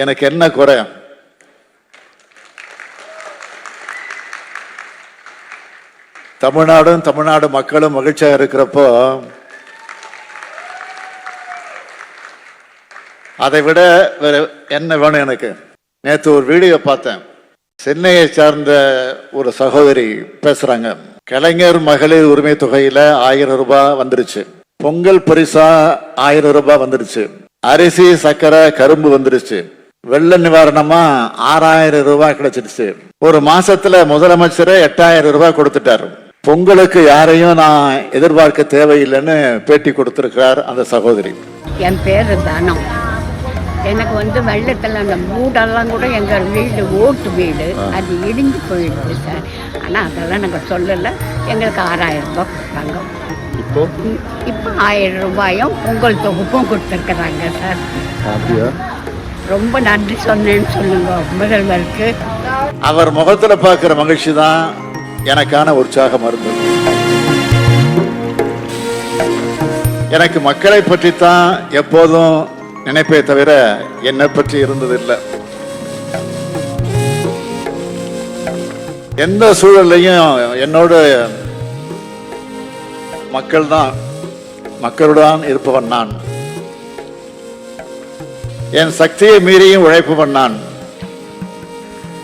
எனக்கு என்ன குறை? தமிழ்நாடும் தமிழ்நாடு மக்களும் மகிழ்ச்சியாக இருக்கிறப்போ அதை விட வேற என்ன வேணும் எனக்கு? நேற்று ஒரு வீடியோ பார்த்தேன். சென்னையை சார்ந்த ஒரு சகோதரி பேசுறாங்க. கலைஞர் மகளிர் உரிமை தொகையில ஆயிரம் ரூபாய் வந்துருச்சு. பொங்கல் பரிசா ஆயிரம் ரூபாய் வந்துருச்சு. அரிசி சக்கரை கரும்பு வந்துருச்சு. வெள்ள நிவாரணமா ஆறாயிரம் ரூபாய் கிடைச்சிருச்சு. ஒரு மாசத்துல முதலமைச்சரே எட்டாயிரம் ரூபாய் கொடுத்துட்டாரு. பொங்கலுக்கு யாரையும் நான் எதிர்பார்க்க தேவையில்லைன்னு பேட்டி கொடுத்திருக்கிறார் அந்த சகோதரி. என் பேர் தனம். எனக்கு வந்து வெள்ளத்தில் அந்த மூடெல்லாம் கூட எங்கள் வீடு ஓட்டு வீடு அது இடிஞ்சு போயிடுது சார். ஆனால் அதெல்லாம் நாங்கள் சொல்லலை. எங்களுக்கு ஆறாயிரம் ரூபாய் கொடுத்தாங்க. இப்போ? இப்போ ஆயிரம் ரூபாயும் பொங்கல் தொகுப்பும் கொடுத்துருக்குறாங்க சார். அப்படியா? ரொம்ப நன்றி சொன்னேன்னு சொல்லுங்க. முதல்வருக்கு அவர் முகத்துல பார்க்குற மகிழ்ச்சி தான் எனக்கான உற்சாகம் இருந்தது எனக்கு மக்களை பற்றி தான் எப்போதும் நினைப்பே தவிர என்னை பற்றி இருந்ததில்லை. எந்த சூழல்லையும் என்னோட மக்கள் தான் மக்களுடன் இருப்பவன் நான். என் சக்தியை மீறியும் உழைப்பு பண்ணான்.